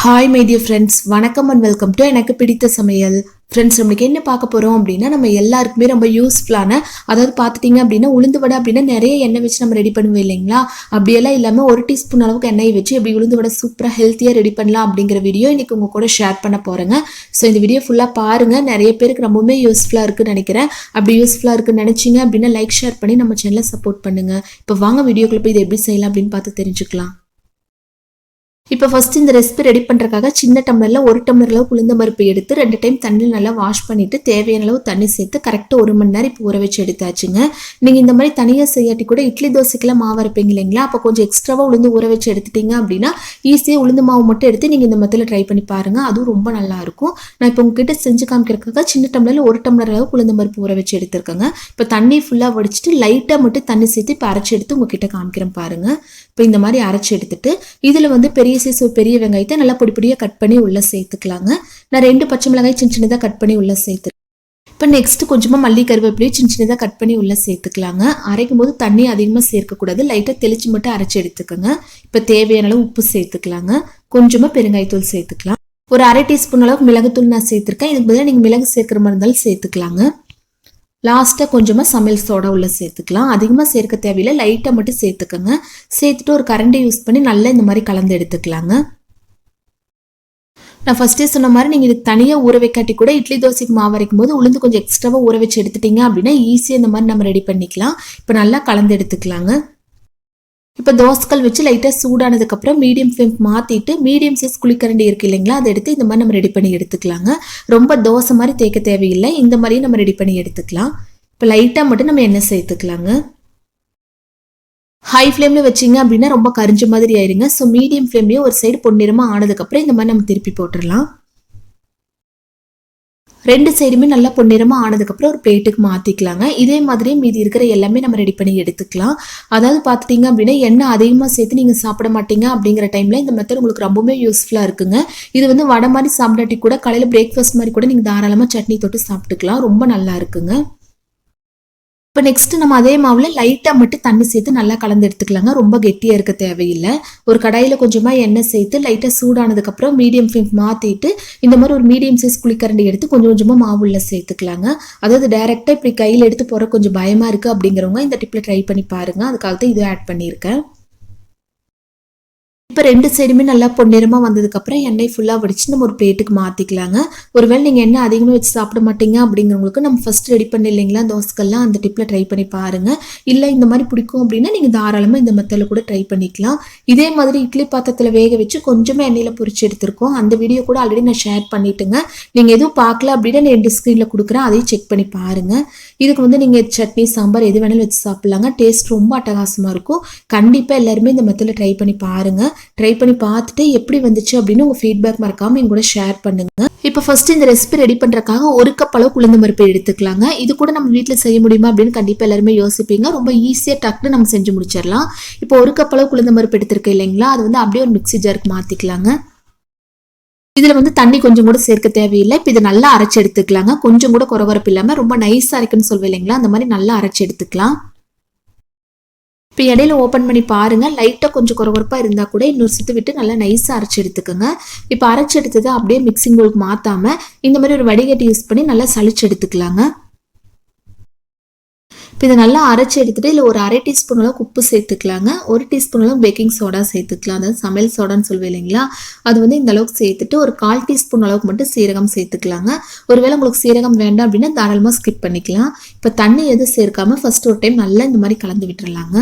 Hi my dear friends வணக்கம் and welcome to எனக்கு பிடித்த சமையல். ஃப்ரெண்ட்ஸ் நம்மளுக்கு என்ன பார்க்க போகிறோம் அப்படின்னா நம்ம எல்லாருக்குமே ரொம்ப யூஸ்ஃபுல்லான அதாவது பார்த்துட்டிங்க அப்படின்னா உளுந்து வடை அப்படின்னா நிறைய எண்ணெய் வச்சு நம்ம ரெடி பண்ணுவோம் இல்லைங்களா? அப்படியெல்லாம் இல்லாமல் ஒரு டீஸ்பூன் அளவுக்கு எண்ணெய் வச்சு எப்படி உளுந்து வடை சூப்பராக ஹெல்த்தியாக ரெடி பண்ணலாம் அப்படிங்கிற வீடியோ இன்றைக்கி உங்கள் கூட ஷேர் பண்ண போகிறேங்க ஸோ இந்த வீடியோ ஃபுல்லாக பாருங்கள் நிறைய பேருக்கு ரொம்பவுமே யூஸ்ஃபுல்லாக இருக்குன்னு நினைக்கிறேன். அப்படி யூஸ்ஃபுல்லாக இருக்குன்னு நினச்சிங்க அப்படின்னா லைக் ஷேர் பண்ணி நம்ம சேனலை சப்போர்ட் பண்ணுங்கள் இப்போ வாங்க வீடியோக்குள்ளே போய் இதை எப்படி செய்யலாம் அப்படின்னு பார்த்து தெரிஞ்சுக்கலாம். இப்போ ஃபர்ஸ்ட் இந்த ரெசிபி ரெடி பண்ணுறக்காக சின்ன டம்ளரில் ஒரு டம்ளர் அளவு உளுந்த பருப்பு எடுத்து ரெண்டு டைம் தண்ணியில் நல்லா வாஷ் பண்ணிவிட்டு தேவையான அளவு தண்ணி சேர்த்து கரெக்டாக ஒரு மணி நேரம் இப்போ ஊற வச்சு எடுத்தாச்சுங்க. நீங்கள் இந்த மாதிரி தனியாக செய்யாட்டி கூட இட்லி தோசைக்கெல்லாம் மாவு அரைப்பீங்க இல்லைங்களா? அப்போ கொஞ்சம் எக்ஸ்ட்ராவாக உளுந்து ஊற வச்சு எடுத்துட்டீங்க அப்படின்னா ஈஸியாக உளுந்து மாவு மட்டும் எடுத்து நீங்கள் இந்த மத்தியில் ட்ரை பண்ணி பாருங்கள் அதுவும் ரொம்ப நல்லா இருக்கும். நான் இப்போ உங்ககிட்ட செஞ்சு காமிக்கிறதுக்காக சின்ன டம்ளரில் ஒரு டம்ளர் அளவு உளுந்த பருப்பு ஊற வச்சு எடுத்துருக்கேங்க. இப்போ தண்ணி ஃபுல்லாக வடிச்சிட்டு லைட்டாக மட்டும் தண்ணி சேர்த்து இப்போ அரைச்சி எடுத்து உங்ககிட்ட காமிக்கிறேன் பாருங்கள் இப்போ இந்த மாதிரி அரைச்சி எடுத்துட்டு இதில் வந்து பெரிய சைஸ் ஒரு பெரிய வெங்காயத்தை நல்லா பொடி பொடியாக கட் பண்ணி உள்ளே சேர்த்துக்கலாங்க. நான் ரெண்டு பச்சை மிளகாய் சின்ன சின்னதாக கட் பண்ணி உள்ளே சேர்த்து இப்போ நெக்ஸ்ட் கொஞ்சமாக மல்லி கருவேப்பிலையும் சின்ன சின்னதாக கட் பண்ணி உள்ளே சேர்த்துக்கலாங்க. அரைக்கும் போது தண்ணி அதிகமாக சேர்க்கக்கூடாது. லைட்டாக தெளிச்சு மட்டும் அரைச்சி எடுத்துக்கோங்க. இப்போ தேவையான அளவு உப்பு சேர்த்துக்கலாங்க. கொஞ்சமாக பெருங்காயத்தூள் சேர்த்துக்கலாம். ஒரு அரை டீஸ்பூன் அளவுக்கு மிளகுத்தூள் நான் சேர்த்துருக்கேன். இதுக்கு பதிலாக நீங்கள் மிளகு சேர்க்குற மாதிரி இருந்தாலும் சேர்த்துக்கலாங்க. லாஸ்ட்டாக கொஞ்சமாக சமையல் சோடா உள்ள சேர்த்துக்கலாம். அதிகமாக சேர்க்க தேவையில்லை. லைட்டாக மட்டும் சேர்த்துக்கோங்க. சேர்த்துட்டு ஒரு கரண்டி யூஸ் பண்ணி நல்லா இந்த மாதிரி கலந்து எடுத்துக்கலாங்க. நான் ஃபஸ்ட்டே சொன்ன மாதிரி நீங்கள் இதுக்கு தனியாக ஊற வைக்காட்டி கூட இட்லி தோசைக்கு மாவு வரைக்கும் போது உளுந்து கொஞ்சம் எக்ஸ்ட்ராவாக ஊற வச்சு எடுத்துட்டீங்க அப்படின்னா ஈஸியாக இந்த மாதிரி நம்ம ரெடி பண்ணிக்கலாம். இப்போ நல்லா கலந்து எடுத்துக்கலாங்க. இப்போ தோசைக்கல் வச்சு லைட்டாக சூடானதுக்கப்புறம் மீடியம் ஃப்ளேம் மாற்றிட்டு மீடியம் சைஸ் குளிக்கரண்டி இருக்கு இல்லைங்களா? அதை எடுத்து இந்த மாதிரி நம்ம ரெடி பண்ணி எடுத்துக்கலாங்க. ரொம்ப தோசை மாதிரி தேய்க்க தேவையில்லை. இந்த மாதிரியும் நம்ம ரெடி பண்ணி எடுத்துக்கலாம். இப்போ லைட்டாக மட்டும் நம்ம எண்ணெய் சேர்த்துக்கலாங்க. ஹை ஃப்ளேமில் வச்சிங்க அப்படின்னா ரொம்ப கரிஞ்ச மாதிரி ஆயிருங்க. ஸோ மீடியம் ஃப்ளேம்லேயும் ஒரு சைடு பொன்னிறமாக ஆனதுக்கப்புறம் இந்த மாதிரி நம்ம திருப்பி போட்டுடலாம். ரெண்டு சைடுமே நல்லா பொன்னிறமாக ஆனதுக்கப்புறம் ஒரு பிளேட்டுக்கு மாற்றிக்கலாங்க இதே மாதிரி மீதி இருக்கிற எல்லாமே நம்ம ரெடி பண்ணி எடுத்துக்கலாம். அதாவது பார்த்துட்டிங்க அப்படின்னா எண்ணெய் அதிகமாக சேர்த்து நீங்கள் சாப்பிட மாட்டீங்க அப்படிங்கிற டைமில் இந்த மெத்தட் உங்களுக்கு ரொம்பவுமே யூஸ்ஃபுல்லாக இருக்குங்க. இது வந்து வடை மாதிரி சாப்பிடாட்டி கூட காலையில் பிரேக்ஃபாஸ்ட் மாதிரி கூட நீங்கள் தாராளமாக சட்னி தொட்டு சாப்பிட்டுக்கலாம். ரொம்ப நல்லா இருக்குங்க. இப்போ நெக்ஸ்ட் நம்ம அதே மாவில் லைட்டாக மட்டும் தண்ணி சேர்த்து நல்லா கலந்து எடுத்துக்கலாங்க. ரொம்ப கெட்டியாக இருக்க தேவையில்லை. ஒரு கடாயில் கொஞ்சமாக எண்ணெய் சேர்த்து லைட்டாக சூடானதுக்கப்புறம் மீடியம் ஃப்ளேம் மாற்றிட்டு இந்த மாதிரி ஒரு மீடியம் சைஸ் குளிக்கரண்டி எடுத்து கொஞ்சம் கொஞ்சமாக மாவு உள்ள சேர்த்துக்கலாங்க. அதாவது டைரெக்டாக இப்படி கையில் எடுத்து போகிற கொஞ்சம் பயமாக இருக்குது அப்படிங்கிறவங்க இந்த டிப்பில் ட்ரை பண்ணி பாருங்கள் அதுக்காக தான் இது ஆட் பண்ணியிருக்கேன். இப்போ ரெண்டு சைடுமே நல்லா பொன்னிறமாக வந்ததுக்கப்புறம் எண்ணெய் ஃபுல்லாக வடித்து நம்ம ஒரு பிளேட்டுக்கு மாற்றிக்கலாங்க ஒருவேளை நீங்கள் எண்ணெய் அதிகமாக வச்சு சாப்பிட மாட்டீங்க அப்படிங்கிறவங்களுக்கு நம்ம ஃபஸ்ட் ரெடி பண்ணி இல்லைங்களா தோசைக்கெல்லாம் அந்த டிப்பில் ட்ரை பண்ணி பாருங்கள் இல்லை இந்த மாதிரி பிடிக்கும் அப்படின்னா நீங்கள் தாராளமாக இந்த மெத்தடில் கூட ட்ரை பண்ணிக்கலாம். இதே மாதிரி இட்லி பாத்திரத்தில் வேக வச்சு கொஞ்சமாக எண்ணெயில் பொரிச்சு எடுத்திருக்கோம். அந்த வீடியோ கூட ஆல்ரெடி நான் ஷேர் பண்ணிட்டுங்க. நீங்கள் எதுவும் பார்க்கல அப்படின்னா நான் எண்டு ஸ்க்ரீனில் கொடுக்குறேன். அதையும் செக் பண்ணி பாருங்கள் இதுக்கு வந்து நீங்கள் சட்னி சாம்பார் எது வேணாலும் வச்சு சாப்பிட்லாங்க. டேஸ்ட் ரொம்ப அட்டகாசமாக இருக்கும். கண்டிப்பாக எல்லாருமே இந்த மெத்தடில் ட்ரை பண்ணி பாருங்கள் ட்ரை பண்ணி பார்த்துட்டு எப்படி வந்துச்சு அப்படின்னு உங்கள் ஃபீட்பேக் மறக்காமல் என் கூட ஷேர் பண்ணுங்க. இப்போ ஃபர்ஸ்ட் இந்த ரெசிபி ரெடி பண்ணுறக்காக ஒரு கப் அளவு உளுந்து பருப்பு எடுத்துக்கலாங்க. இது கூட நம்ம வீட்டில் செய்ய முடியுமா அப்படின்னு கண்டிப்பாக எல்லாருமே யோசிப்பீங்க. ரொம்ப ஈஸியாக டக்குன்னு நம்ம செஞ்சு முடிச்சிடலாம். இப்போ ஒரு கப் அளவு உளுந்து பருப்பு எடுத்திருக்கேன் இல்லைங்களா? அது வந்து அப்படியே ஒரு மிக்ஸி ஜாருக்கு மாற்றிக்கலாங்க இதில் வந்து தண்ணி கொஞ்சம் கூட சேர்க்க தேவையில்லை. இப்போ இதை நல்லா அரைச்சி எடுத்துக்கலாங்க. கொஞ்சம் கூட குறவரப்பு இல்லாமல் ரொம்ப நைஸாக இருக்குன்னு சொல்வேன் இல்லைங்களா? அந்த மாதிரி நல்லா அரைச்சி எடுத்துக்கலாம். இப்போ இடையில ஓப்பன் பண்ணி பாருங்கள் லைட்டாக கொஞ்சம் குறகுறப்பாக இருந்தால் கூட இன்னொரு சுற்று விட்டு நல்லா நைஸாக அரைச்சி எடுத்துக்கோங்க. இப்போ அரைச்சி எடுத்ததை அப்படியே மிக்சிங் பவுலுக்கு மாற்றாமல் இந்த மாதிரி ஒரு வடிகட்டி யூஸ் பண்ணி நல்லா சளிச்சு எடுத்துக்கலாங்க. இப்போ இதை நல்லா அரைச்சி எடுத்துகிட்டு இல்லை ஒரு அரை டீஸ்பூன் அளவுக்கு உப்பு சேர்த்துக்கலாங்க. ஒரு டீஸ்பூன் அளவுக்கு பேக்கிங் சோடா சேர்த்துக்கலாம். அதாவது சமையல் சோடான்னு சொல்லுவேன் இல்லைங்களா? அது வந்து இந்த அளவுக்கு சேர்த்துட்டு ஒரு கால் டீஸ்பூன் அளவுக்கு மட்டும் சீரகம் சேர்த்துக்கலாங்க. ஒருவேளை உங்களுக்கு சீரகம் வேண்டாம் அப்படின்னா தாராளமாக ஸ்கிப் பண்ணிக்கலாம். இப்போ தண்ணி எதுவும் சேர்க்காமல் ஃபர்ஸ்ட் ஒரு டைம் நல்லா இந்த மாதிரி கலந்து விட்டுறலாங்க.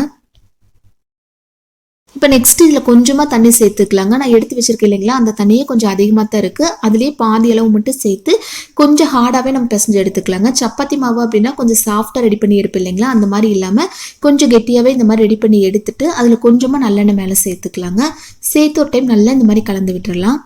இப்போ நெக்ஸ்ட் இதில் கொஞ்சமாக தண்ணி சேர்த்துக்கலாங்க. நான் எடுத்து வச்சிருக்கேன் இல்லைங்களா? அந்த தண்ணியே கொஞ்சம் அதிகமாக தான் இருக்குது அதுலேயே பாதி அளவு மட்டும் சேர்த்து கொஞ்சம் ஹார்டாகவே நம்ம பிசைஞ்சு எடுத்துக்கலாங்க. சப்பாத்தி மாவு அப்படின்னா கொஞ்சம் சாஃப்டாக ரெடி பண்ணி எடுப்போம் இல்லைங்களா? அந்த மாதிரி இல்லாமல் கொஞ்சம் கெட்டியாகவே இந்த மாதிரி ரெடி பண்ணி எடுத்துட்டு அதில் கொஞ்சமாக நல்லெண்ணெய் மேலே சேர்த்துக்கலாங்க. சேர்த்து ஒரு டைம் நல்லா இந்த மாதிரி கலந்து விட்டுடலாம்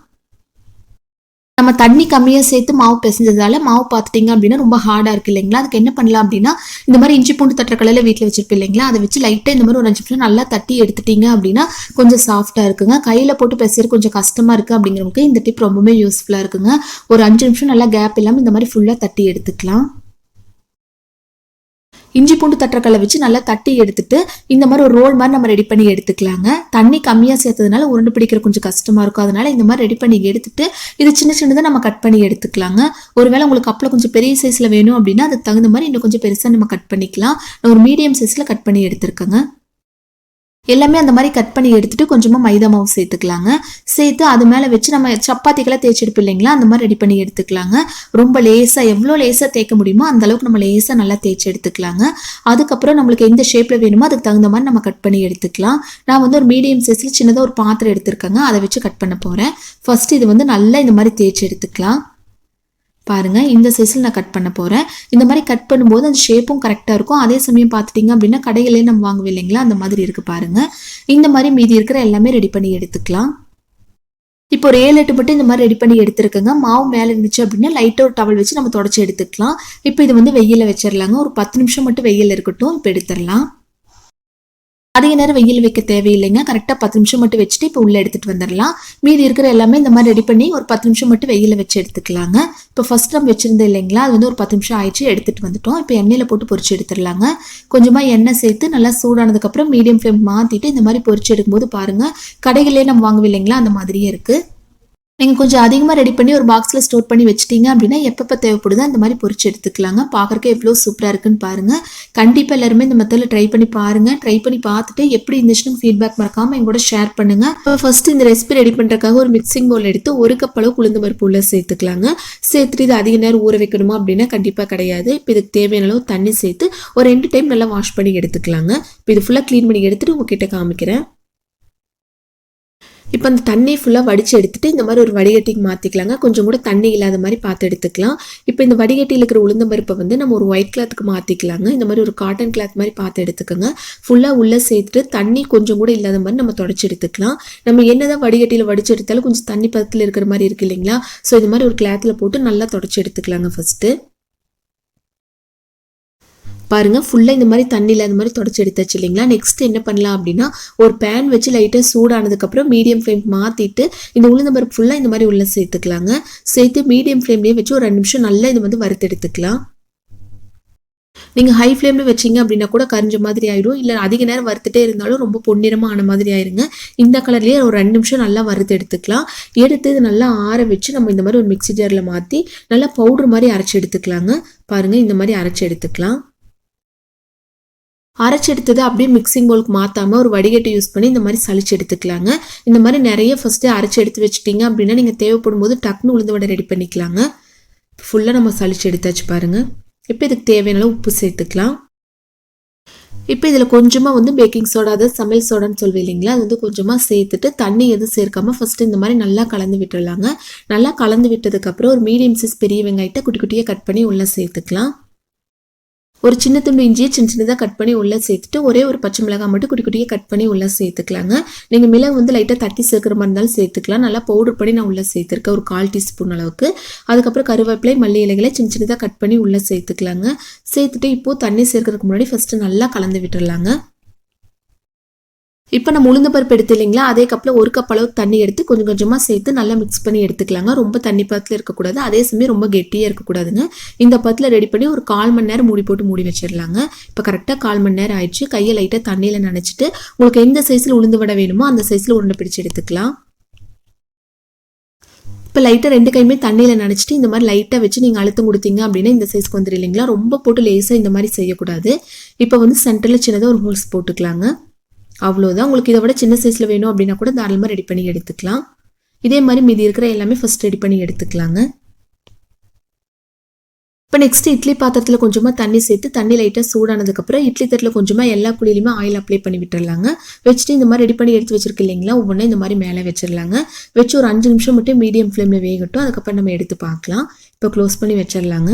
நம்ம தண்ணி கம்மியாக சேர்த்து மாவு பிசைஞ்சதால மாவு பார்த்துட்டிங்க அப்படின்னா ரொம்ப ஹார்டாக இருக்குது இல்லைங்களா? அதுக்கு என்ன பண்ணலாம் அப்படின்னா இந்த மாதிரி இஞ்சி பூண்டு தட்டுற கலையில் வீட்டில் வச்சிருப்பேன் இல்லைங்களா? அதை வச்சு லைட்டாக இந்த மாதிரி ஒரு அஞ்சு நிமிஷம் நல்லா தட்டி எடுத்துட்டீங்க அப்படின்னா கொஞ்சம் சாஃப்டாக இருக்குங்க. கையில் போட்டு பிசைறது கொஞ்சம் கஷ்டமாக இருக்குது அப்படிங்கிறவங்களுக்கு இந்த டிப் ரொம்பவுமே யூஸ்ஃபுல்லாக இருக்குங்க. ஒரு அஞ்சு நிமிஷம் நல்லா கேப் இல்லாமல் இந்த மாதிரி ஃபுல்லாக தட்டி எடுத்துக்கலாம். இஞ்சி பூண்டு தட்டுறக்கல்ல வச்சு நல்லா தட்டி எடுத்துட்டு இந்த மாதிரி ஒரு ரோல் மாதிரி நம்ம ரெடி பண்ணி எடுத்துக்கலாங்க. தண்ணி கம்மியாக சேர்த்ததுனால உருண்டு பிடிக்கிற கொஞ்சம் கஷ்டமாக இருக்கும். அதனால இந்த மாதிரி ரெடி பண்ணி எடுத்துட்டு இது சின்ன சின்னதாக நம்ம கட் பண்ணி எடுத்துக்கலாங்க. ஒருவேளை உங்களுக்கு அப்பளம் கொஞ்சம் பெரிய சைஸில் வேணும் அப்படின்னா அதுக்கு தகுந்த மாதிரி இன்னும் கொஞ்சம் பெருசாக நம்ம கட் பண்ணிக்கலாம். நான் ஒரு மீடியம் சைஸில் கட் பண்ணி எடுத்துருக்கேங்க. எல்லாமே அந்த மாதிரி கட் பண்ணி எடுத்துட்டு கொஞ்சமாக மைதா மாவு சேர்த்துக்கலாங்க. சேர்த்து அது மேலே வச்சு நம்ம சப்பாத்திக்கெல்லாம் தேய்ச்சி இல்லைங்களா? அந்த மாதிரி ரெடி பண்ணி எடுத்துக்கலாங்க. ரொம்ப லேசாக எவ்வளோ லேசாக தேய்க்க முடியுமோ அந்த அளவுக்கு நம்ம லேசாக நல்லா தேய்ச்சி எடுத்துக்கலாங்க. அதுக்கப்புறம் நம்மளுக்கு எந்த ஷேப்பில் வேணுமோ அதுக்கு தகுந்த மாதிரி நம்ம கட் பண்ணி எடுத்துக்கலாம். நான் வந்து ஒரு மீடியம் சைஸில் சின்னதாக ஒரு பாத்திரம் எடுத்திருக்கேங்க. அதை வச்சு கட் பண்ண போகிறேன் ஃபர்ஸ்ட் இது வந்து நல்லா இந்த மாதிரி தேய்ச்சி எடுத்துக்கலாம். பாருங்கள் இந்த சைஸில் நான் கட் பண்ண போகிறேன் இந்த மாதிரி கட் பண்ணும்போது அந்த ஷேப்பும் கரெக்டாக இருக்கும். அதே சமயம் பார்த்துட்டிங்க அப்படின்னா கடைகளே நம்ம வாங்குவோம் இல்லைங்களா? அந்த மாதிரி இருக்குது பாருங்கள் இந்த மாதிரி மீதி இருக்கிற எல்லாமே ரெடி பண்ணி எடுத்துக்கலாம். இப்போ ஒரு ஏழு எட்டு மட்டும் இந்த மாதிரி ரெடி பண்ணி எடுத்துருக்கேங்க. மாவு மேலே இருந்துச்சு அப்படின்னா லைட்டாக ஒரு டவல் வச்சு நம்ம தொடச்சி எடுத்துக்கலாம். இப்போ இது வந்து வெயிலில் வச்சிடலாங்க ஒரு பத்து நிமிஷம் மட்டும் வெயில் இருக்கட்டும். இப்போ எடுத்துடலாம். அதிக நேரம் வெயில் வைக்க தேவையில்லைங்க. கரெக்டாக பத்து நிமிஷம் மட்டும் வச்சுட்டு இப்போ உள்ளே எடுத்துகிட்டு வந்துடலாம் மீதி இருக்கிற எல்லாமே இந்த மாதிரி ரெடி பண்ணி ஒரு பத்து நிமிஷம் மட்டும் வெயிலில் வச்சு எடுத்துக்கலாங்க. இப்போ ஃபர்ஸ்ட் நம்ம வச்சுருந்தோம் இல்லைங்களா? அது வந்து ஒரு பத்து நிமிஷம் ஆயிடுச்சு எடுத்துகிட்டு வந்துட்டோம். இப்போ எண்ணெயில் போட்டு பொறிச்சு எடுத்துடலாங்க கொஞ்சமாக எண்ணெய் சேர்த்து நல்லா சூடானதுக்கப்புறம் மீடியம் ஃப்ளேம் மாற்றிட்டு இந்த மாதிரி பொறிச்சு எடுக்கும்போது பாருங்கள் கடைகளே நம்ம வாங்குவோம் இல்லைங்களா? அந்த மாதிரியே இருக்குது நீங்கள் கொஞ்சம் அதிகமாக ரெடி பண்ணி ஒரு பாக்ஸில் ஸ்டோர் பண்ணி வச்சிட்டீங்க அப்படின்னா எப்பப்போ தேவைப்படுதோ அந்த மாதிரி பொரிச்சு எடுத்துக்கலாங்க. பார்க்குறக்கு எவ்வளோ சூப்பராக இருக்குன்னு பாருங்கள் கண்டிப்பாக எல்லாருமே இந்த மெத்தடில் ட்ரை பண்ணி பாருங்கள் ட்ரை பண்ணி பார்த்துட்டு எப்படி இருந்துச்சுன்னு ஃபீட்பேக் மறக்காமல் எங்கூட ஷேர் பண்ணுங்கள் இப்போ ஃபர்ஸ்ட் இந்த ரெசிபி ரெடி பண்ணுறதுக்காக ஒரு மிக்சிங் பவுல் எடுத்து ஒரு கப் அளவு உளுந்து பருப்பு உள்ள சேர்த்துக்கலாங்க. சேர்த்துட்டு இது அதிக நேரம் ஊற வைக்கணுமா அப்படின்னா கண்டிப்பாக கிடையாது. இப்போ இதுக்கு தேவையான அளவு தண்ணி சேர்த்து ஒரு ரெண்டு டைம் நல்லா வாஷ் பண்ணி எடுத்துக்கலாங்க. இப்போ இது ஃபுல்லாக க்ளீன் பண்ணி எடுத்துட்டு உங்ககிட்ட காமிக்கிறேன். இப்போ அந்த தண்ணி ஃபுல்லாக வடித்து எடுத்துட்டு இந்த மாதிரி ஒரு வடிகட்டிக்கு மாற்றிக்கலாங்க கொஞ்சம் கூட தண்ணி இல்லாத மாதிரி பார்த்து எடுத்துக்கலாம். இப்போ இந்த வடிகட்டியில் இருக்கிற உளுந்த பருப்பை வந்து நம்ம ஒரு ஒயிட் கிளாத்துக்கு மாற்றிக்கலாங்க இந்த மாதிரி ஒரு காட்டன் கிளாத் மாதிரி பார்த்து எடுத்துக்கோங்க. ஃபுல்லாக உள்ளே சேர்த்துட்டு தண்ணி கொஞ்சம் கூட இல்லாத மாதிரி நம்ம தொடச்சி எடுத்துக்கலாம். நம்ம என்னதான் வடிகட்டியில் வடிச்சு எடுத்தாலும் கொஞ்சம் தண்ணி பதத்தில் இருக்கிற மாதிரி இருக்கு இல்லைங்களா? ஸோ இது மாதிரி ஒரு கிளாத்தில் போட்டு நல்லா தொடச்சி எடுத்துக்கலாங்க ஃபஸ்ட்டு பாருங்கள் ஃபுல்லாக இந்த மாதிரி தண்ணியில் அந்த மாதிரி தொடச்சி எடுத்தாச்சு இல்லைங்களா? நெக்ஸ்ட் என்ன பண்ணலாம் அப்படின்னா ஒரு பேன் வச்சு லைட்டாக சூடானதுக்கப்புறம் மீடியம் ஃப்ளேம் மாற்றிட்டு இந்த உளுந்த பருப்பு ஃபுல்லாக இந்த மாதிரி உள்ள சேர்த்துக்கலாங்க. சேர்த்து மீடியம் ஃப்ளேம்லேயே வச்சு ஒரு ரெண்டு நிமிஷம் நல்லா இது வந்து வறுத்து எடுத்துக்கலாம். நீங்கள் ஹை ஃப்ளேமில் வச்சிங்க அப்படின்னா கூட கரிஞ்ச மாதிரி ஆயிடும். இல்லை அதிக நேரம் வறுத்துட்டே இருந்தாலும் ரொம்ப பொன்னிறமாக ஆன மாதிரி ஆயிருங்க. இந்த கலர்லேயே ஒரு ரெண்டு நிமிஷம் நல்லா வறுத்து எடுத்துக்கலாம். எடுத்து இது நல்லா ஆற வச்சு நம்ம இந்த மாதிரி ஒரு மிக்ஸி ஜாரில் மாற்றி நல்லா பவுடர் மாதிரி அரைச்சி எடுத்துக்கலாங்க. பாருங்கள் இந்த மாதிரி அரைச்சி எடுத்துக்கலாம். அரைச்சி எடுத்தது அப்படியே மிக்சிங் பவுலுக்கு மாற்றாமல் ஒரு வடிகட்டை யூஸ் பண்ணி இந்த மாதிரி சளிச்சு எடுத்துக்கலாங்க. இந்த மாதிரி நிறைய ஃபஸ்ட்டு அரைச்சி எடுத்து வச்சுட்டிங்க அப்படின்னா நீங்கள் தேவைப்படும் போது டக்குன்னு உளுந்து வடை ரெடி பண்ணிக்கலாங்க. ஃபுல்லாக நம்ம சளிச்சு எடுத்தாச்சு பாருங்கள் இப்போ இதுக்கு தேவையான அளவு உப்பு சேர்த்துக்கலாம். இப்போ இதில் கொஞ்சமாக வந்து பேக்கிங் சோடா அதாவது சமையல் சோடான்னு சொல்லுவீங்க இல்லைங்களா? அது வந்து கொஞ்சமாக சேர்த்துட்டு தண்ணி எதுவும் சேர்க்காம ஃபஸ்ட்டு இந்த மாதிரி நல்லா கலந்து விட்டுடலாங்க நல்லா கலந்து விட்டதுக்கப்புறம் ஒரு மீடியம் சைஸ் பெரிய வெங்காயத்தை குட்டி குட்டியாக கட் பண்ணி உள்ளே சேர்த்துக்கலாம். ஒரு சின்ன துண்டு இஞ்சியை சின்ன சின்னதாக கட் பண்ணி உள்ளே சேர்த்துட்டு ஒரே ஒரு பச்சை மிளகாய் மட்டும் குட்டி குட்டியாக கட் பண்ணி உள்ளே சேர்த்துக்கலாங்க. நீங்கள் மிளகு வந்து லைட்டாக தட்டி சேர்க்குற மாதிரி இருந்தாலும் சேர்த்துக்கலாம். நல்லா பவுடர் பண்ணி நான் உள்ளே சேர்த்துருக்கேன். ஒரு கால் டீஸ்பூன் அளவுக்கு. அதுக்கப்புறம் கருவேப்பிலை மல்லி இலைகளை சின்ன சின்னதாக கட் பண்ணி உள்ளே சேர்த்துக்கலாங்க. சேர்த்துட்டு இப்போது தண்ணி சேர்க்கறதுக்கு முன்னாடி ஃபஸ்ட்டு நல்லா கலந்து விட்டுடலாங்க இப்போ நம்ம உளுந்த பருப்பு எடுத்து இல்லைங்களா அதே கப்பில் ஒரு கப் அளவு தண்ணி எடுத்து கொஞ்சம் கொஞ்சமாக சேர்த்து நல்லா மிக்ஸ் பண்ணி எடுத்துக்கலாங்க. ரொம்ப தண்ணி பத்தில் இருக்கக்கூடாது. அதே சமயம் ரொம்ப கெட்டியாக இருக்கக்கூடாதுங்க. இந்த பத்தில் ரெடி பண்ணி ஒரு கால் மணி நேரம் மூடி போட்டு மூடி வச்சிடலாங்க இப்போ கரெக்டாக கால் மணி நேரம் ஆயிடுச்சு. கையை லைட்டாக தண்ணியில் நினச்சிட்டு உங்களுக்கு எந்த சைஸில் உளுந்து வடை வேணுமோ அந்த சைஸில் உருண்டை பிடிச்சி எடுத்துக்கலாம். இப்போ லைட்டாக ரெண்டு கையுமே தண்ணியில் நினச்சிட்டு இந்த மாதிரி லைட்டாக வச்சு நீங்கள் அழுத்தம் கொடுத்தீங்க அப்படின்னா இந்த சைஸ்க்கு வந்துடும் இல்லைங்களா? ரொம்ப போட்டு லேசாக இந்த மாதிரி செய்யக்கூடாது. இப்போ வந்து சென்டரில் சின்னதாக ஒரு ஹோல்ஸ் போட்டுக்கலாங்க. அவ்வளோதான் உங்களுக்கு இதை விட சின்ன சைஸில் வேணும் அப்படின்னா கூட தாராளமாக ரெடி பண்ணி எடுத்துக்கலாம். இதே மாதிரி மீதி இருக்கிற எல்லாமே ஃபஸ்ட் ரெடி பண்ணி எடுத்துக்கலாங்க. இப்போ நெக்ஸ்ட் இட்லி பாத்திரத்தில் கொஞ்சமாக தண்ணி சேர்த்து தண்ணி லைட்டாக சூடானதுக்கப்புறம் இட்லி தட்டில் கொஞ்சமாக எல்லா குழியிலுமே ஆயில் அப்ளை பண்ணி விட்டுறலாங்க. வச்சுட்டு இந்த மாதிரி ரெடி பண்ணி எடுத்து வச்சிருக்கு இல்லைங்களா ஒவ்வொன்றும் இந்த மாதிரி மேலே வச்சிடலாங்க வச்சு ஒரு அஞ்சு நிமிஷம் மட்டும் மீடியம் ஃப்ளேமில் வேகட்டும் அதுக்கப்புறம் நம்ம எடுத்து பார்க்கலாம். இப்போ க்ளோஸ் பண்ணி வச்சிடலாங்க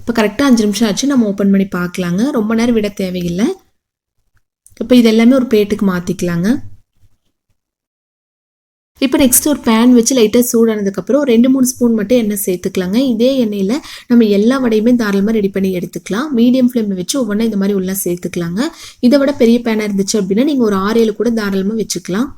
இப்போ கரெக்டாக அஞ்சு நிமிஷம் ஆச்சு நம்ம ஓப்பன் பண்ணி பார்க்கலாங்க. ரொம்ப நேரம் விட தேவையில்லை. இப்போ இது எல்லாமே ஒரு பிளேட்டுக்கு மாற்றிக்கலாங்க இப்போ நெக்ஸ்ட் ஒரு பேன் வச்சு லைட்டாக சூடானதுக்கப்புறம் ரெண்டு மூணு ஸ்பூன் மட்டும் எண்ணெய் சேர்த்துக்கலாங்க. இதே எண்ணெயில் நம்ம எல்லா வடையுமே தாராளமாக ரெடி பண்ணி எடுத்துக்கலாம். மீடியம் ஃப்ளேமில் வச்சு ஒவ்வொன்றா இந்த மாதிரி உள்ள சேர்த்துக்கலாங்க. இதை விட பெரிய பேனாக இருந்துச்சு அப்படின்னா நீங்கள் ஒரு ஆறு ஏழு கூட தாராளமாக வச்சுக்கலாம்.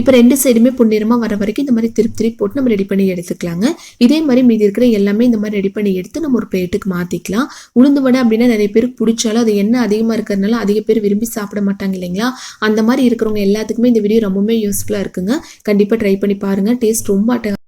இப்போ ரெண்டு சைடுமே பொன்னிறமாக வர வரைக்கும் இந்த மாதிரி திருப்பி திருப்பி போட்டு நம்ம ரெடி பண்ணி எடுத்துக்கலாங்க. இதே மாதிரி மீதி இருக்கிற எல்லாமே இந்த மாதிரி ரெடி பண்ணி எடுத்து நம்ம ஒரு பிளேட்டுக்கு மாற்றிக்கலாம் உளுந்து வடை அப்படின்னா நிறைய பேருக்கு பிடிச்சாலும் அது என்ன அதிகமாக இருக்கிறதுனால அதிக பேர் விரும்பி சாப்பிட மாட்டாங்க இல்லைங்களா? அந்த மாதிரி இருக்கிறவங்க எல்லாத்துக்குமே இந்த வீடியோ ரொம்பவுமே யூஸ்ஃபுல்லாக இருக்குங்க. கண்டிப்பாக ட்ரை பண்ணி பாருங்கள் டேஸ்ட் ரொம்ப அட்டகா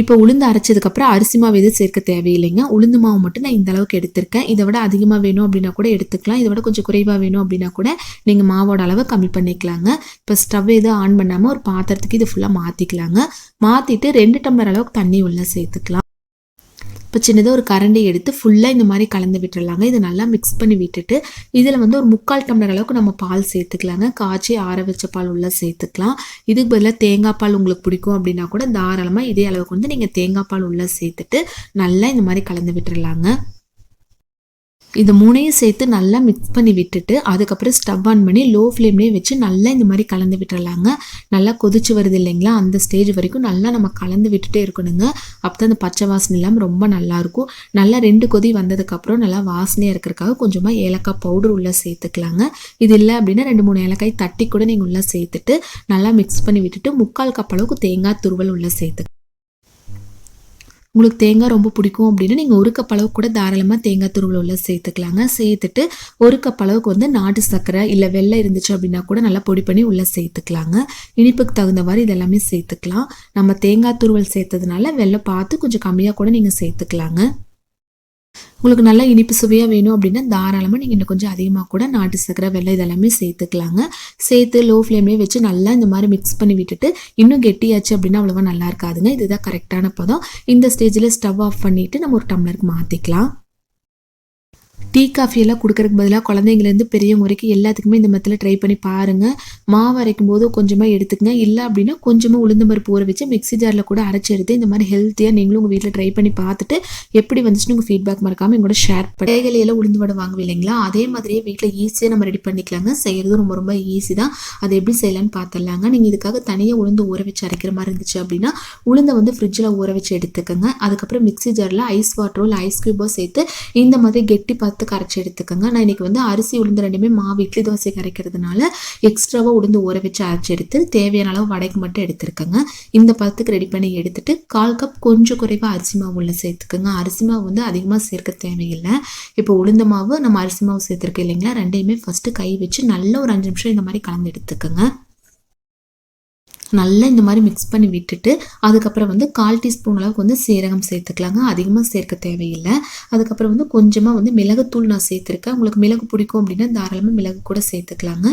இப்போ உளுந்து அரைச்சதுக்கப்புறம் அரிசி மாவு எதுவும் சேர்க்க தேவையில்லைங்க. உளுந்து மாவு மட்டும் நான் இந்த அளவுக்கு எடுத்திருக்கேன். இதை விட அதிகமாக வேணும் அப்படின்னா கூட எடுத்துக்கலாம். இதை விட கொஞ்சம் குறைவாக வேணும் அப்படின்னா கூட நீங்கள் மாவோட அளவை கம்மி பண்ணிக்கலாங்க. இப்போ ஸ்டவ் எதுவும் ஆன் பண்ணாமல் ஒரு பாத்திரத்துக்கு இது ஃபுல்லாக மாற்றிக்கலாங்க மாற்றிட்டு ரெண்டு டம்ளர் அளவுக்கு தண்ணி உள்ளே சேர்த்துக்கலாம். இப்போ சின்னதாக ஒரு கரண்டி எடுத்து ஃபுல்லாக இந்த மாதிரி கலந்து விட்டுடலாங்க இதை நல்லா மிக்ஸ் பண்ணி விட்டுட்டு இதில் வந்து ஒரு முக்கால் டம்ளர் அளவுக்கு நம்ம பால் சேர்த்துக்கலாங்க. காய்ச்சி ஆற வச்ச பால் உள்ளே சேர்த்துக்கலாம். இதுக்கு பதிலாக தேங்காய் பால் உங்களுக்கு பிடிக்கும் அப்படின்னா கூட தாராளமாக இதே அளவுக்கு வந்து நீங்கள் தேங்காய் பால் உள்ளே சேர்த்துட்டு நல்லா இந்த மாதிரி கலந்து விட்டுடலாங்க இது மூணையும் சேர்த்து நல்லா மிக்ஸ் பண்ணி விட்டுட்டு அதுக்கப்புறம் ஸ்டவ் ஆன் பண்ணி லோ ஃப்ளேம்லேயே வச்சு நல்லா இந்த மாதிரி கலந்து விட்டுறலாங்க. நல்லா கொதிச்சு வருது இல்லைங்களா? அந்த ஸ்டேஜ் வரைக்கும் நல்லா நம்ம கலந்து விட்டுட்டே இருக்கணுங்க. அப்போ தான் அந்த பச்சை வாசனை இல்லாமல் ரொம்ப நல்லாயிருக்கும் நல்லா ரெண்டு கொதி வந்ததுக்கப்புறம் நல்லா வாசனையாக இருக்கிறதுக்காக கொஞ்சமாக ஏலக்காய் பவுடர் உள்ளே சேர்த்துக்கலாங்க. இது இல்லை அப்படின்னா ரெண்டு மூணு ஏலக்காய் தட்டி கூட நீங்கள் உள்ளே சேர்த்துட்டு நல்லா மிக்ஸ் பண்ணி விட்டுட்டு முக்கால் கப் அளவுக்கு தேங்காய் துருவல் உள்ளே சேர்த்து உங்களுக்கு தேங்காய் ரொம்ப பிடிக்கும் அப்படின்னா நீங்கள் ஒரு கப் கூட தாராளமாக தேங்காய் துருவல் உள்ள சேர்த்துக்கலாங்க. சேர்த்துட்டு ஒரு கப் அளவுக்கு வந்து நாட்டு சர்க்கரை இல்லை வெள்ளை இருந்துச்சு அப்படின்னா கூட நல்லா பொடி பண்ணி உள்ளே சேர்த்துக்கலாங்க. இனிப்புக்கு தகுந்த மாதிரி இதெல்லாமே சேர்த்துக்கலாம். நம்ம தேங்காய் துருவல் சேர்த்ததுனால வெள்ளை பார்த்து கொஞ்சம் கம்மியாக கூட நீங்கள் சேர்த்துக்கலாங்க. உங்களுக்கு நல்லா இனிப்பு சுவையாக வேணும் அப்படின்னா தாராளமாக நீங்கள் இன்னும் கொஞ்சம் அதிகமாக கூட நாட்டு சக்கரை வெள்ளை இதெல்லாமே சேர்த்துக்கலாங்க. சேர்த்து லோ ஃப்ளேம்லேயே வச்சு நல்லா இந்த மாதிரி மிக்ஸ் பண்ணி விட்டுட்டு இன்னும் கெட்டியாச்சு அப்படின்னா அவ்வளோவா நல்லா இருக்காதுங்க. இதுதான் கரெக்டான பதம். இந்த ஸ்டேஜில் ஸ்டவ் ஆஃப் பண்ணிவிட்டு நம்ம ஒரு டம்ளருக்கு மாற்றிக்கலாம் டீ காஃபி எல்லாம் பதிலாக குழந்தைங்கலேருந்து பெரியவங்க வரைக்கும் எல்லாத்துக்குமே இந்த மெத்தில் ட்ரை பண்ணி பாருங்கள் மாவு அரைக்கும் போது கொஞ்சமாக எடுத்துக்கங்க. இல்லை அப்படின்னா கொஞ்சமாக உளுந்து பருப்பு ஊற வச்சு மிக்ஸி ஜாரில் கூட அரைச்சி எடுத்து இந்த மாதிரி ஹெல்த்தியாக நீங்களும் உங்கள் வீட்டில் ட்ரை பண்ணி பார்த்துட்டு எப்படி வந்துச்சுன்னு உங்கள் ஃபீட்பேக் மறக்காமல் எங்களோட ஷேர் பண்ணி எல்லாம் உளுந்து வடை வாங்குவே இல்லைங்களா? அதே மாதிரியே வீட்டில் ஈஸியாக நம்ம ரெடி பண்ணிக்கலாங்க. செய்கிறது ரொம்ப ரொம்ப ஈஸி தான். அதை எப்படி செய்யலான்னு பார்த்துடலாங்க நீங்கள் இதுக்காக தனியாக உளுந்து ஊற வச்சு அரைக்கிற மாதிரி இருந்துச்சு அப்படின்னா உளுந்தை வந்து ஃப்ரிட்ஜில் ஊற வச்சு எடுத்துக்கோங்க. அதுக்கப்புறம் மிக்ஸி ஜாரில் ஐஸ் வாட்டரோ இல்லை ஐஸ் க்யூபோ சேர்த்து இந்த மாதிரி கெட்டி பார்த்து பார்த்து கரைச்சி எடுத்துக்கோங்க. நான் இன்றைக்கி வந்து அரிசி உளுந்து ரெண்டுமே மாவு இட்லி தோசை கரைக்கிறதுனால எக்ஸ்ட்ராவாக உளுந்து ஊற வச்சு அரைச்சி எடுத்து தேவையான அளவு வடைக்கு மட்டும் எடுத்துருக்கோங்க. இந்த பதத்துக்கு ரெடி பண்ணி எடுத்துட்டு கால் கப் கொஞ்சம் குறைவாக அரிசி மாவு உள்ள சேர்த்துக்கோங்க. அரிசி மாவு வந்து அதிகமாக சேர்க்க தேவையில்லை. இப்போ உளுந்த மாவு நம்ம அரிசி மாவு சேர்த்துருக்கோம் இல்லைங்களா? ரெண்டையுமே ஃபஸ்ட்டு கை வச்சு நல்ல ஒரு அஞ்சு நிமிஷம் இந்த மாதிரி கலந்து எடுத்துக்கோங்க. நல்லா இந்த மாதிரி மிக்ஸ் பண்ணி விட்டுட்டு அதுக்கப்புறம் வந்து கால் டீஸ்பூன் அளவுக்கு வந்து சீரகம் சேர்த்துக்கலாங்க. அதிகமாக சேர்க்க தேவையில்லை. அதுக்கப்புறம் வந்து கொஞ்சமாக வந்து மிளகுத்தூள் நான் சேர்த்துருக்கேன். உங்களுக்கு மிளகு பிடிக்கும் அப்படின்னா தாராளமாக மிளகு கூட சேர்த்துக்கலாங்க.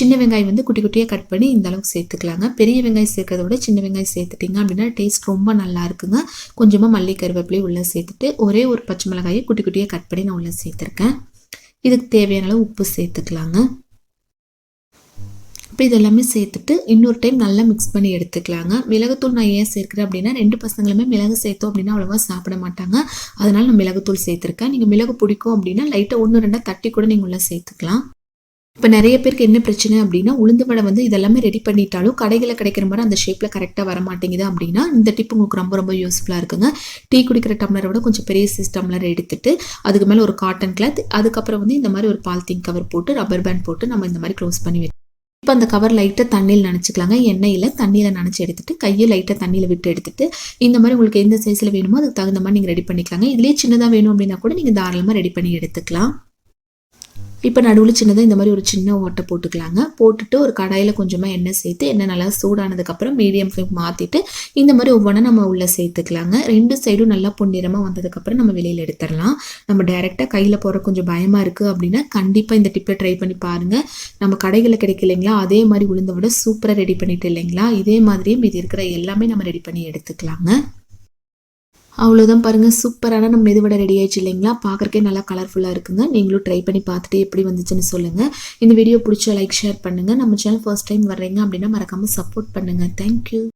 சின்ன வெங்காயம் வந்து குட்டி குட்டியாக கட் பண்ணி இந்த அளவுக்கு சேர்த்துக்கலாங்க. பெரிய வெங்காயம் சேர்க்கறத விட சின்ன வெங்காயம் சேர்த்துட்டிங்க அப்படின்னா டேஸ்ட் ரொம்ப நல்லா இருக்குங்க. கொஞ்சமாக மல்லி கருவேப்பிலையும் உள்ளே சேர்த்துட்டு ஒரே ஒரு பச்சை மிளகாயை குட்டி குட்டியாக கட் பண்ணி நான் உள்ளே சேர்த்துருக்கேன். இதுக்கு தேவையான அளவு உப்பு சேர்த்துக்கலாங்க. இப்போ இதெல்லாமே சேர்த்துட்டு இன்னொரு டைம் நல்லா மிக்ஸ் பண்ணி எடுத்துக்கலாங்க. மிளகுத்தூள் நான் ஏன் சேர்க்குறேன் அப்படின்னா ரெண்டு பசங்களுமே மிளகு சேர்த்தோம் அப்படின்னா அவ்வளோவா சாப்பிட மாட்டாங்க. அதனால் நான் மிளகுத்தூள் சேர்த்துருக்கேன். நீங்கள் மிளகு பிடிக்கும் அப்படின்னா லைட்டாக ஒன்று ரெண்டாக தட்டி கூட நீங்கள் உள்ள சேர்த்துக்கலாம். இப்போ நிறைய பேருக்கு என்ன பிரச்சனை அப்படின்னா உளுந்து வடை வந்து இதெல்லாமே ரெடி பண்ணிட்டாலும் கடைகளில் கிடைக்கிற மாதிரி அந்த ஷேப்பில் கரெக்டாக வர மாட்டேங்குது அப்படின்னா இந்த டிப் உங்களுக்கு ரொம்ப ரொம்ப யூஸ்ஃபுல்லாக இருக்குங்க. டீ குடிக்கிற டம்ளரை விட கொஞ்சம் பெரிய சைஸ் டம்ளர் எடுத்துட்டு அதுக்கு மேலே ஒரு காட்டன் கிளாத் அதுக்கப்புறம் வந்து இந்த மாதிரி ஒரு பால்தீன் கவர் போட்டு ரப்பர் பேண்ட் போட்டு நம்ம இந்த மாதிரி க்ளோஸ் பண்ணி இப்போ அந்த கவர் லைட்டாக தண்ணியில் நினச்சிக்கலாங்க. எண்ணெயில் தண்ணியில் நினச்சி எடுத்துட்டு கையை லைட்டாக தண்ணியில் விட்டு எடுத்துட்டு இந்த மாதிரி உங்களுக்கு எந்த சைஸில் வேணுமோ அதுக்கு தகுந்த மாதிரி நீங்கள் ரெடி பண்ணிக்கலாங்க. இதுலேயே சின்னதாக வேணும் அப்படின்னா கூட நீங்கள் தாராளமாக ரெடி பண்ணி எடுத்துக்கலாம். இப்போ நடுவில் சின்னதாக இந்த மாதிரி ஒரு சின்ன ஓட்டை போட்டுக்கலாங்க. போட்டுட்டு ஒரு கடாயில் கொஞ்சமாக எண்ணெய் சேர்த்து எண்ணெய் நல்லா சூடானதுக்கப்புறம் மீடியம் ஃப்ளேம் மாற்றிட்டு இந்த மாதிரி ஒவ்வொன்றா நம்ம உள்ளே சேர்த்துக்கலாங்க. ரெண்டு சைடும் நல்லா பொன்னிறமாக வந்ததுக்கப்புறம் நம்ம வெளியில் எடுத்துடலாம். நம்ம டைரெக்டாக கையில் போகிற கொஞ்சம் பயமாக இருக்குது அப்படின்னா கண்டிப்பாக இந்த டிப்பை ட்ரை பண்ணி பாருங்கள் நம்ம கடைகளில் கிடைக்கலைங்களா இல்லைங்களா? அதே மாதிரி உளுந்த விட சூப்பராக ரெடி பண்ணிட்டு இல்லைங்களா? இதே மாதிரியே இது இருக்கிற எல்லாமே நம்ம ரெடி பண்ணி எடுத்துக்கலாங்க. அவ்வளோதான் பாருங்கள் சூப்பரான நம்ம மெதுவடை ரெடி ஆயிடுச்சு இல்லைங்களா? பார்க்குறக்கே நல்லா கலர்ஃபுல்லாக இருக்குங்க. நீங்களும் ட்ரை பண்ணி பார்த்துட்டு எப்படி வந்துச்சுன்னு சொல்லுங்கள் இந்த வீடியோ பிடிச்ச லைக் ஷேர் பண்ணுங்கள் நம்ம சேனல் ஃபர்ஸ்ட் டைம் வர்றீங்க அப்படின்னா மறக்காமல் சப்போர்ட் பண்ணுங்கள் தேங்க்யூ